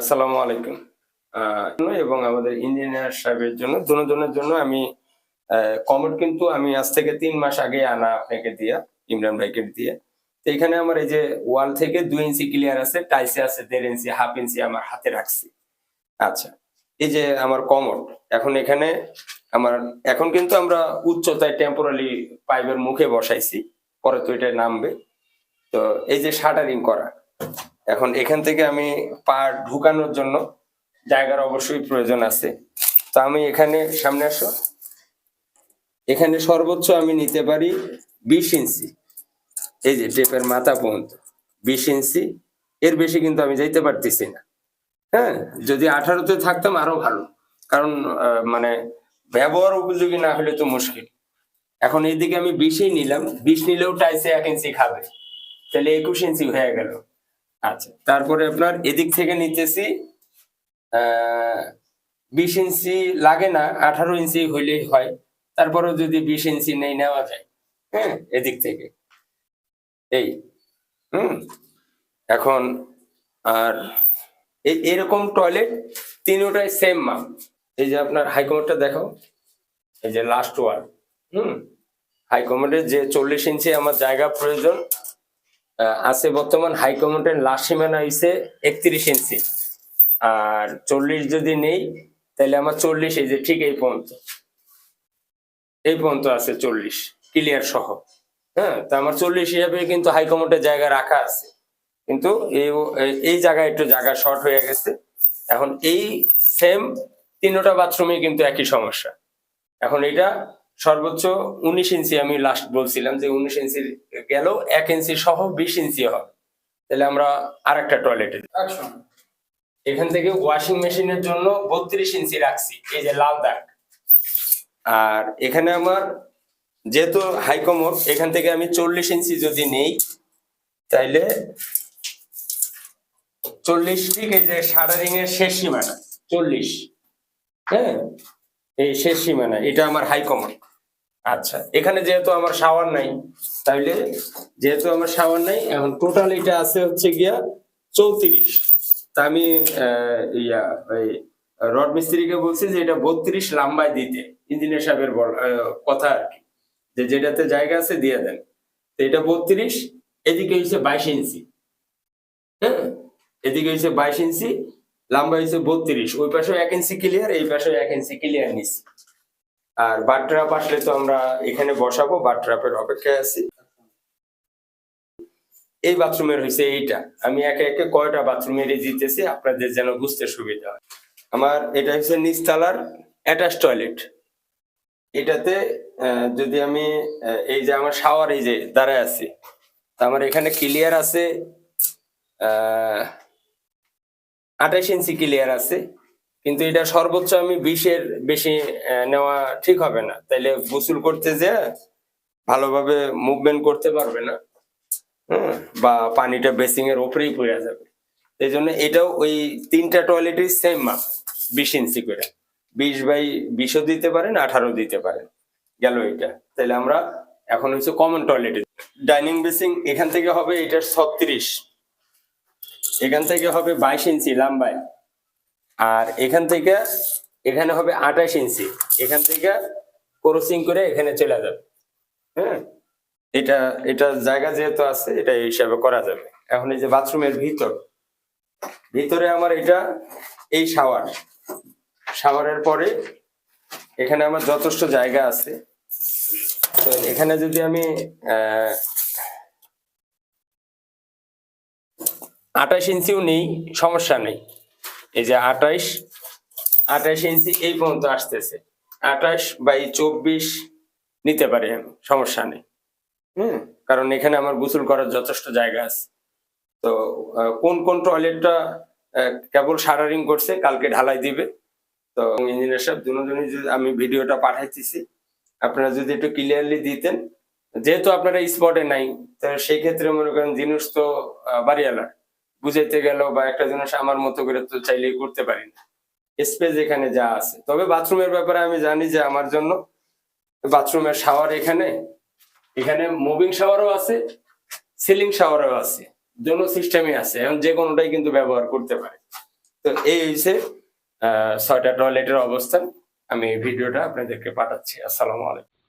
আসসালামু আলাইকুম। এবং আমাদের ইঞ্জিনিয়ার সাহেবের জন্য, দুজনের জন্য আমি কমেন্ট কিন্তু আমি আজ থেকে তিন মাস আগে আনা আপনাকে দিয়া, ইমরান ভাইকে দিয়ে। তো এখানে আমার এই যে ওয়াল থেকে দুই ইঞ্চি ক্লিয়ার আছে টাইসে আছে দেড় ইঞ্চি হাফ ইঞ্চি আমার হাতে রাখছি। আচ্ছা এই যে আমার কমর এখন এখানে আমার, এখন কিন্তু আমরা উচ্চতায় টেম্পোরালি পাইপের মুখে বসাইছি, পরে তো এটা নামবে। তো এই যে শাটারিং করা এখন এখান থেকে আমি পা ঢুকানোর জন্য জায়গার অবশ্যই প্রয়োজন আছে। তো আমি এখানে সামনে আসো। এখানে সর্বোচ্চ আমি নিতে পারি বিশ ইঞ্চি। এই যে টেপের মাথা পর্যন্ত বিশ ইঞ্চি। এর বেশি কিন্তু আমি যাইতে পারতেছি না। হ্যাঁ যদি আঠারোতে থাকতাম আরও ভালো। কারণ মানে ব্যবহার উপযোগী না হলে তো মুশকিল। এখন এইদিকে আমি বিশই নিলাম। বিশ নিলেও টাইসে এক ইঞ্চি খাবে। তাহলে একুশ ইঞ্চি হয়ে গেল। আচ্ছা তারপরে আপনার এদিক থেকে নিতেছি বিশ ইঞ্চি লাগে না, আঠারো ইঞ্চি হইলেই হয়, তারপরেও যদি বিশ ইঞ্চি নেই নেওয়া যায় হ্যাঁ এদিক থেকে। এই, হুম, এখন আর এরকম টয়লেট তিনটাই সেম মাপ এই যে আপনার হাইকমান্ডটা দেখো এই যে লাস্ট ওয়ার হুম হাইকমান্ডের যে চল্লিশ ইঞ্চি আমার জায়গা প্রয়োজন আছে বর্তমান হাইকমান্ডের লাস্ট সীমানা হইছে একত্রিশ ইঞ্চি। আর চল্লিশ যদি নেই, তাহলে আমার চল্লিশ, এই যে ঠিক এই পর্যন্ত। এই পর্যন্ত আছে চল্লিশ ক্লিয়ার সহ। হ্যাঁ তা আমার চল্লিশ হিসাবে কিন্তু হাইকমান্ডের জায়গা রাখা আছে। কিন্তু এই এই জায়গায় একটু জায়গা শর্ট হয়ে গেছে। এখন এই সেম তিনটা বাথরুমে কিন্তু একই সমস্যা। এখন এটা সর্বোচ্চ উনিশ ইঞ্চি আমি লাস্ট বলছিলাম যে উনিশ ইঞ্চি গেল এক ইঞ্চি সহ বিশ ইঞ্চি হবে তাহলে আমরা আর একটা টয়লেটে এখান থেকে ওয়াশিং মেশিনের জন্য বত্রিশ ইঞ্চি রাখছি এই যে লাল দাগ। আর এখানে আমার যেহেতু হাইকমোড এখান থেকে আমি চল্লিশ ইঞ্চি যদি নেই তাইলে চল্লিশ ঠিক এই যে শাটারিং এর শেষ সীমানা চল্লিশ। হ্যাঁ? এই শেষ সীমানা এটা আমার হাইকমোড আচ্ছা এখানে যেহেতু আমার শাওয়ার নাই, তাইলে যেহেতু আমার শাওয়ার নাই, এখন টোটাল এটা আছে হচ্ছে গিয়া চৌত্রিশ। তা আমি ইয়া, ওই রড মিস্ত্রিকে বলছি যে এটা বত্রিশ লাম্বায় দিতে, ইঞ্জিনিয়ার সাহেবের কথা আর কি। যে যেটাতে জায়গা আছে দিয়ে দেন। তো এটা বত্রিশ, এদিকে হচ্ছে বাইশ ইঞ্চি। হ্যাঁ এদিকে হচ্ছে বাইশ ইঞ্চি লম্বা হচ্ছে বত্রিশ। ওই পাশেও এক ইঞ্চি ক্লিয়ার এই পাশেও এক ইঞ্চি ক্লিয়ার নিচ্ছি আর বাট্রাপ আসলে তো আমরা এখানে বসাবো বাট্রাপের অপেক্ষায় আছি। এই বাথরুমের হয়েছে এইটা। আমি একে একে কয়টা বাথরুমের দিতেছি আপনাদের যেন বুঝতে সুবিধা হয়। আমার এটা হচ্ছে নিচতলার অ্যাটাচ টয়লেট। এটাতে যদি আমি এই যে আমার শাওয়ার এই যে দাঁড়ায় আছি, তা আমার এখানে ক্লিয়ার আছে, আহ, আঠাশ ইঞ্চি ক্লিয়ার আছে। কিন্তু এটা সর্বোচ্চ আমি বিশের বেশি নেওয়া ঠিক হবে না। তাইলে গোসল করতে যে ভালোভাবে মুভমেন্ট করতে পারবে না বা পানিটা বেসিং এর উপরেই পড়ে যাবে। এই জন্য এটাও ওই তিনটা টয়লেটই সেম মাপ বিশ ইঞ্চি করে। বিশ বাই বিশও দিতে পারেন, আঠারো দিতে পারেন। গেল এটা। তাহলে আমরা এখন হচ্ছে কমন টয়লেটে ডাইনিং বেসিং এখান থেকে হবে এটা ছত্রিশ। এখান থেকে হবে বাইশ ইঞ্চি লম্বায়। আর এখান থেকে এখানে হবে আঠাশ ইঞ্চি। এখান থেকে ক্রসিং করে এখানে চলে যাবে। হ্যাঁ? এটা এটা জায়গা যেহেতু আছে, এটা এই হিসাবে করা যাবে। এখন এই যে বাথরুমের ভিতর, ভিতরে আমার এটা, এই শাওয়ার শাওয়ারের পরে এখানে আমার যথেষ্ট জায়গা আছে। তো এখানে যদি আমি, আহ, আঠাশ ইঞ্চিও নেই, সমস্যা নেই। এই যে আঠাইশ আঠাইশ ইঞ্চি এই পর্যন্ত আসতেছে। আঠাশ বাই চব্বিশ নিতে পারি আমি সমস্যা নেই। হুম কারণ এখানে আমার গোসল করার যথেষ্ট জায়গা আছে। তো কোন কোন টয়লেটটা কেবল সারারিং করছে কালকে ঢালাই দিবে। তো ইঞ্জিনিয়ার সাহেব দুজনই যদি আমি ভিডিওটা পাঠাইতেছি আপনারা যদি একটু ক্লিয়ারলি দিতেন। যেহেতু আপনারা স্পটে নাই তো সেই ক্ষেত্রে মনে করেন জিনিস তো আহ, বাড়িওয়ালার। বুঝাইতে গেল বা একটা জিনিস আমার মতো করে তো চাইলেই করতে পারি না। স্পেস এখানে যা আছে। তবে বাথরুমের ব্যাপারে আমি জানি যে আমার জন্য বাথরুমের শাওয়ার এখানে এখানে মুভিং শাওয়ারও আছে সিলিং শাওয়ারও আছে, দোনো সিস্টেমই আছে। এখন যে কোনোটাই কিন্তু ব্যবহার করতে পারে। তো এই হয়েছে ছয়টা টয়লেটের অবস্থান। আমি ভিডিওটা আপনাদেরকে পাঠাচ্ছি। আসসালামু আলাইকুম।